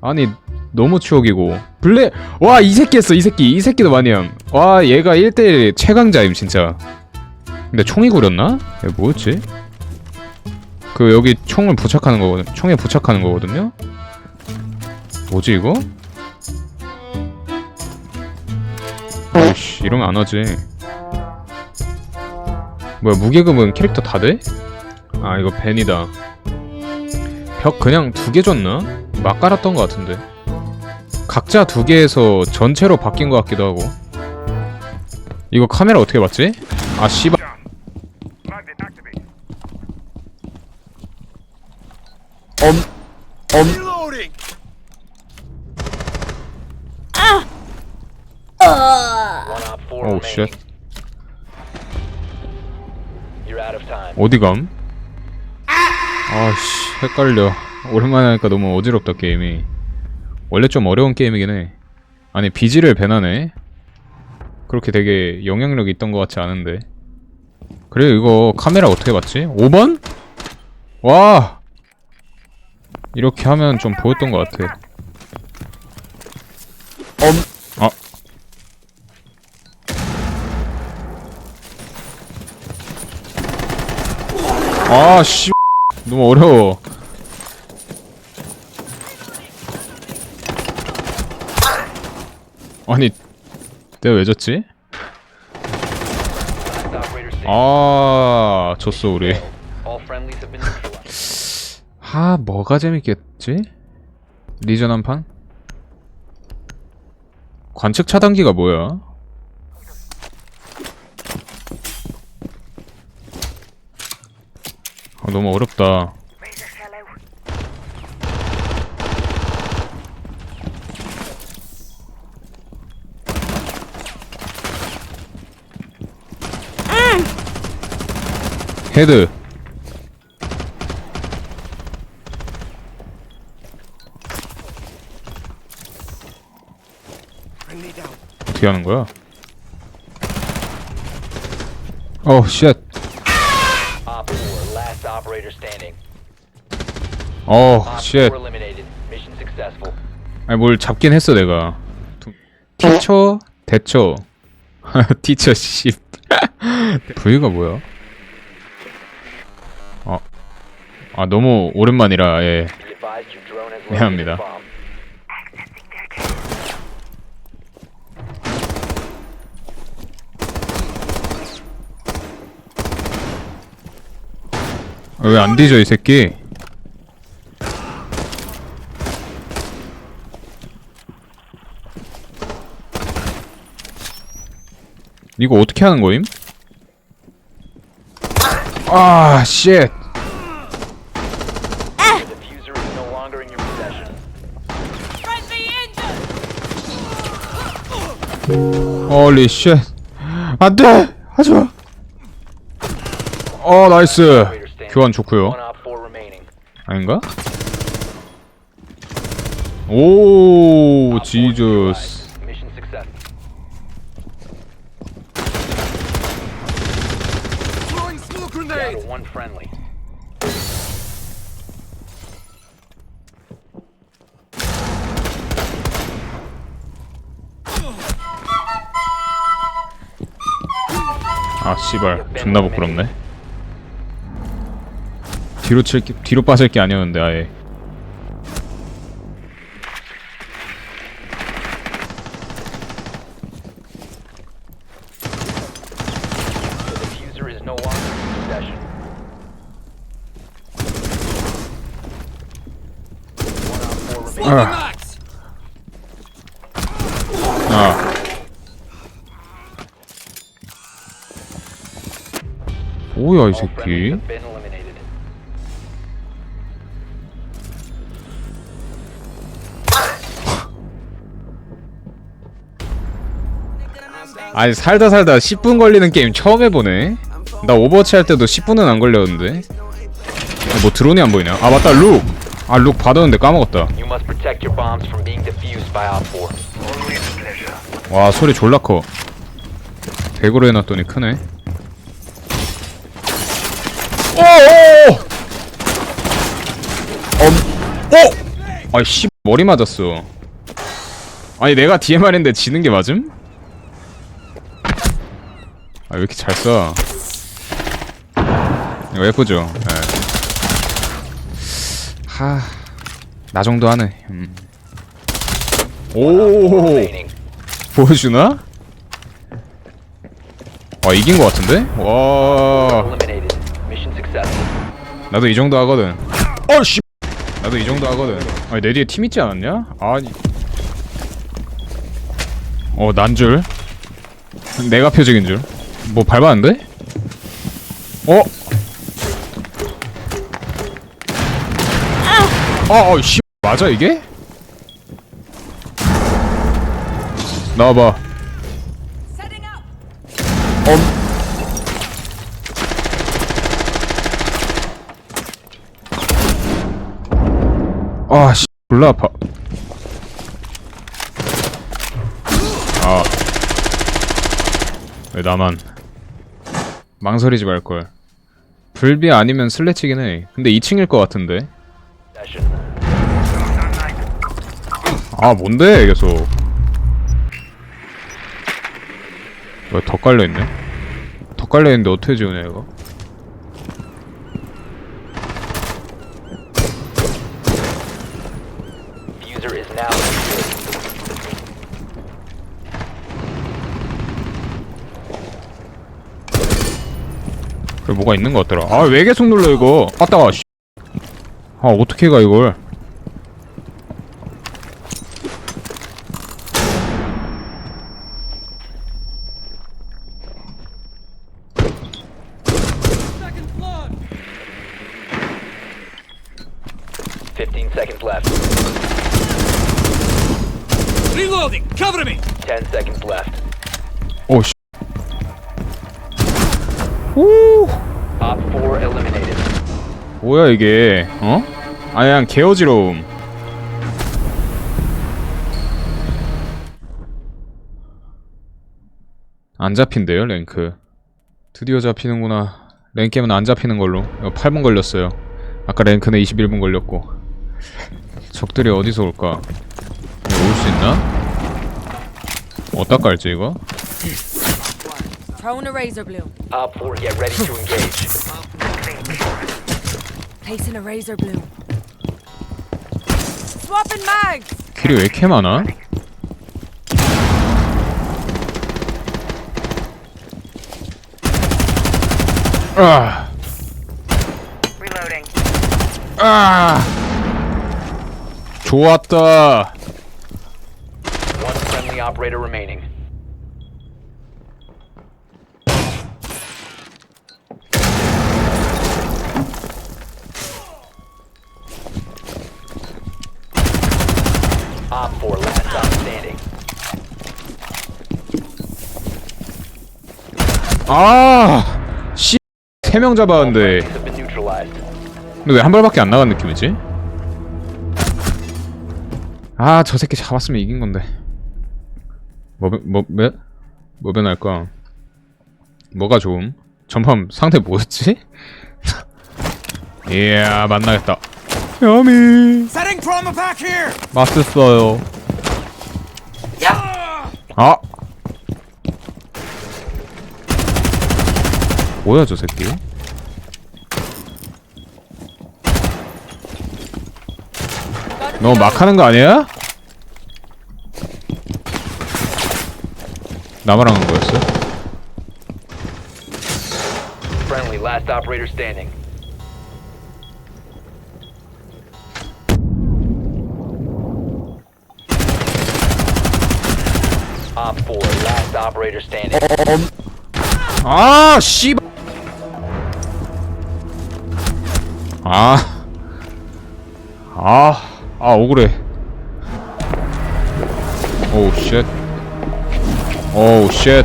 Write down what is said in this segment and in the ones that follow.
아니 너무 추억이고 블랙 와 이 새끼 했어 이 새끼 이 새끼도 마니앙 와 얘가 1대1 최강자임 진짜 근데 총이 구렸나? 얘 뭐였지? 그 여기 총을 부착하는 거거든 총에 부착하는 거거든요? 뭐지 이거? 아이씨 이러면 안 하지 뭐야 무계급은 캐릭터 다 돼? 아 이거 벤이다 벽 그냥 두 개 줬나? 막 깔았던 것 같은데 각자 두 개에서 전체로 바뀐 것 같기도 하고 이거 카메라 어떻게 봤지? 아 씨발 op four 오우 remaining. 쉣 time. 어디감? 아씨 헷갈려 오랜만에 하니까 너무 어지럽다 게임이 원래 좀 어려운 게임이긴 해 아니 비지를 배나네 그렇게 되게 영향력이 있던 것 같지 않은데 그래 이거 카메라 어떻게 봤지? 5번? 와 이렇게 하면 좀 보였던 것 같아 아 아, 씨. 너무 어려워. 아니, 내가 왜 졌지? 아, 졌어, 우리. 하, 뭐가 재밌겠지? 리전 한 판? 관측 차단기가 뭐야? 아, 너무 어렵다. 헤드. 어떻게 하는 거야? 어, 쉣. Op four, last operator standing. 어, Op 쉣. four eliminated. Mission successful. 아니 뭘 잡긴 했어 내가. 두- 티처, 대처. 티처 씨. V가 뭐야? 아 너무 오랜만이라 예. 미안합니다. located a bomb. 왜안 뒤져 이 새끼? 이거 어떻게 하는 거임? 아, 쉣. 홀리 쉣. 안 돼! 하지 마! 어, 나이스. 교환 좋고요 One. 아닌가? 오, 지저스. neutralized. Mission 씨발. 존나 부끄럽네. 뒤로 칠, 게- 뒤로 빠질 게 아니었는데, 아예. The diffuser is no longer in your possession. One op four remaining. 아, Max. 아. 뭐야, 이 새끼. 아니, 살다 살다 10분 걸리는 게임 처음 해보네. 나 오버워치 할 때도 10분은 안 걸렸는데. 어, 뭐 드론이 안 보이냐? 아, 맞다, 룩! 아, 룩 받았는데 까먹었다. You must protect your bombs from being defused by Op 4. 와, 소리 졸라 커. 100으로 해놨더니 크네. 엄, 오! 아이, 씨, 머리 맞았어 아니 내가 DMR인데 지는 게 맞음? 아 왜 이렇게 잘 쏴? 이거 예쁘죠? 예. 하... 나 정도 하네 음. 오. 보여주나? 아 이긴 것 같은데? 와. 나도 이 정도 하거든 어씨 나도 이 정도 하거든 아니 내 뒤에 팀 있지 않았냐? 아니 어 난 줄 내가 표적인 줄 뭐 밟았는데? 어? 아, 아, 씨, 맞아 이게? 나와봐. 엄. 아, 씨, 졸라 아파. 아. 왜 나만. 망설이지 말걸. 불비 아니면 슬래치긴 해. 근데 2층일 것 같은데. 아 뭔데 계속 왜더 깔려있네? 더 깔려있는데 어떻게 지우냐 이거 User is now secured. 그래 뭐가 있는 것 같더라 아 왜 계속 눌러 이거 아따 씨. 아 어떻게 가 이걸 Fifteen seconds left. Reloading! Cover me! Ten seconds left. 오 씨 오 Op 4 eliminated. 뭐야 이게 어? 아 그냥 개어지러움 안 잡힌대요 랭크 드디어 잡히는구나 랭게임은 안 잡히는 걸로 이거 8분 걸렸어요 아까 랭크는 21분 걸렸고 적들이 어디서 올까 있나? 어디다 깔지 이거? Throwing a razor bloom. Op 4, get ready to engage. Placing a razor bloom. Swapping mags. 킬이 왜 이렇게 많아? 아. 아, 좋았다. Friendly operator remaining. Op 4, last stop standing. 아, 씨, 세 명 잡았는데, have been neutralized. 근데 왜 한 발밖에 안 나간 느낌이지? 아, 저 새끼 잡았으면 이긴 건데. 뭐, 변- 뭐, 뭐, 뭐 변할까? 뭐가 좋음? 전판 상대 뭐였지? 이야, 만나겠다. 야미. Trauma back here! 맛있어요. 아. 뭐야 저 새끼? 너 막 하는 거 아니야? 나만 하는 거였어? Friendly, last operator standing. Op 4, last operator standing. 아, 씨. 아. 아, 아, 억울해. 오우, 쉣. 오우, 쉣.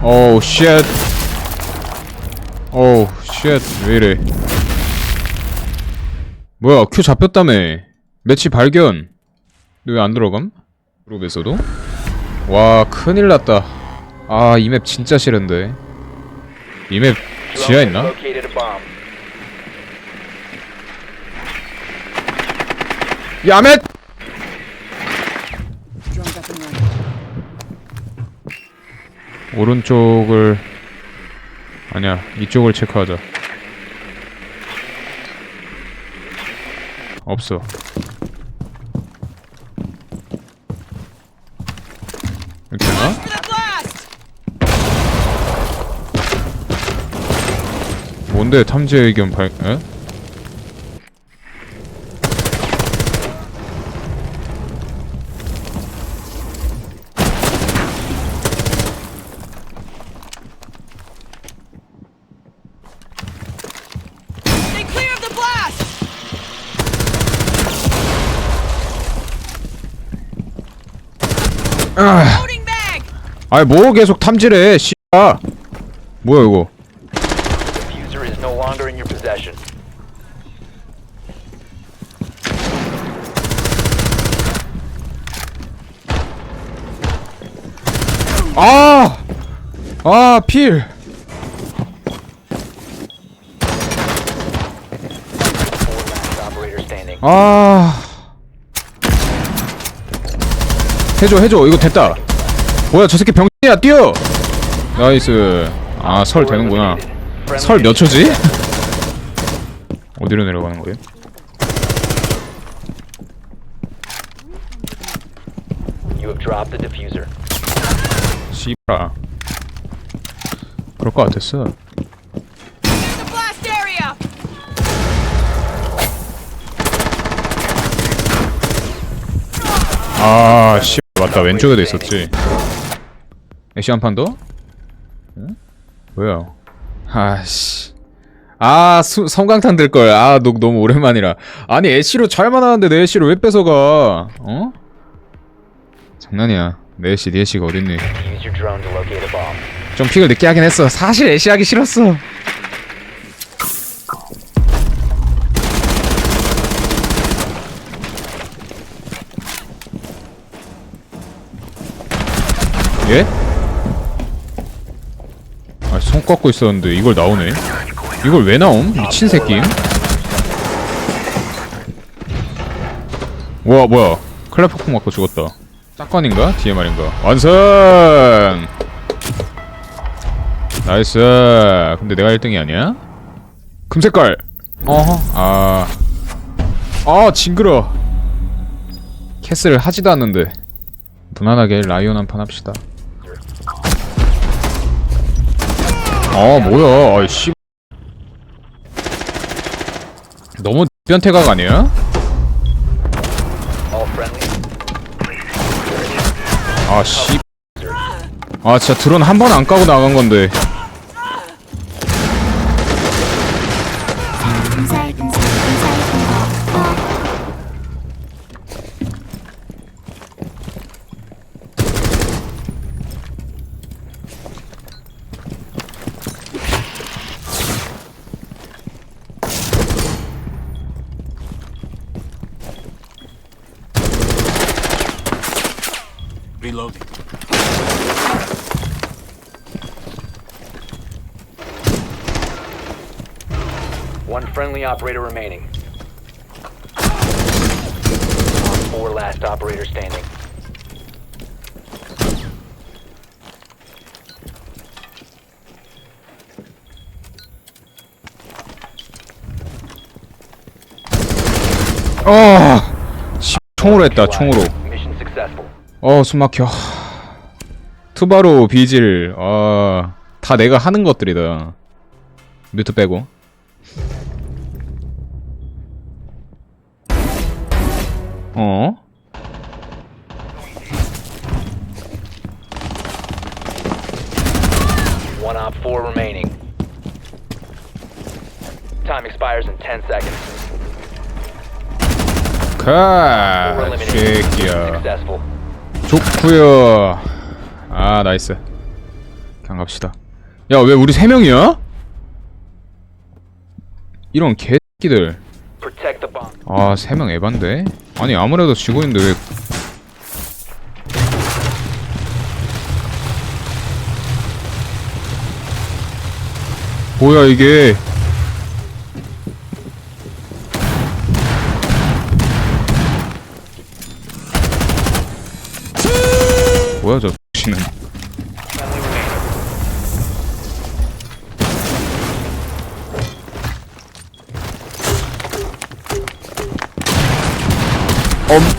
오우, 쉣. 오우, 쉣. 왜 이래. 뭐야, 큐 잡혔다며. 매치 발견. 왜 안 들어감? 그룹에서도? 와, 큰일 났다. 아, 이 맵 진짜 싫은데. 이 맵 지하 있나? 야멧! 오른쪽을 아니야 이쪽을 체크하자 없어! 뭔데 탐지 의견 발 에? 아이 뭐 계속 탐지래 씨야 뭐야 이거 Diffuser is no longer in your possession. 아! 아, 필! Four last operator standing. 아. 해줘, 해줘. 이거 됐다. 뭐야, 저 새끼 병신이야, 뛰어! 나이스. 아, 설 되는구나. 설 몇 초지? 어디로 내려가는 거예요? You have dropped the diffuser. 씨발. 그럴 것 같았어. 아, 씨. 맞다. 왼쪽에도 있었지. 애쉬 한 판 더? 응? 뭐야? 아씨. 아, 수, 성강탄 들 걸. 아, 너 너무 오랜만이라. 아니, 애쉬로 잘만 하는데 내 애쉬를 왜 뺏어가? 어? 장난이야. 내 애쉬, 네 애쉬가 어딨니? 좀 픽을 늦게 하긴 했어. 사실 애쉬 하기 싫었어. 예? 아, 손 꺾고 있었는데 이걸 나오네. 이걸 왜 나옴? 미친 새끼. 와, 뭐야. 클레퍼풍 맞고 죽었다. 짝관인가? DMR인가? 완성! 나이스. 근데 내가 1등이 아니야? 금색깔. 어허. 아. 아, 징그러. 캐스를 하지도 않는데. 무난하게 라이온 한 판 합시다. 아, 뭐야. 아이씨. 너무 변태각 아니야? All friendly. 아, 씨. 아, 진짜 드론 한 번 안 까고 나간 건데. Reloading. One friendly operator remaining. Four last operator standing. 어, 씨, 총으로 했다, 총으로. 어, 숨 막혀. 투바로 비질, 아, 다 내가 하는 것들이다. 뮤트 빼고. 어? One op four remaining. Time expires in 10 seconds. 가, Four eliminated. 새끼야. Successful. 좋구요. 아, 나이스. 그냥 갑시다. 야, 왜 우리 세 명이야? 이런 개새끼들. 아, 세 명 에반데? 아니, 아무래도 지고 있는데 왜. 뭐야, 이게. 보여주는 Friendly remaining.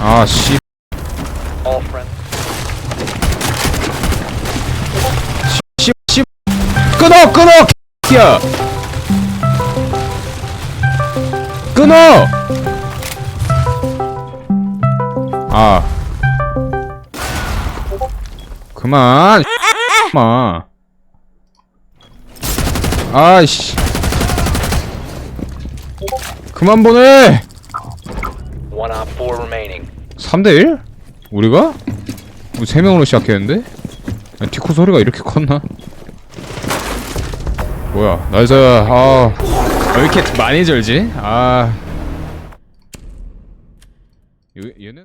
아씨 All friends. 씨, 씨, 끊어, 끊어, 야, 끊어. 아, 그만, 마. 아이씨, 그만 보내. One op four remaining. 3대 1? 우리가? 우리 3명으로 시작했는데? 디코 소리가 이렇게 컸나? 뭐야, 나이스, 아. 왜 이렇게 많이 절지? 아. 얘, 얘는?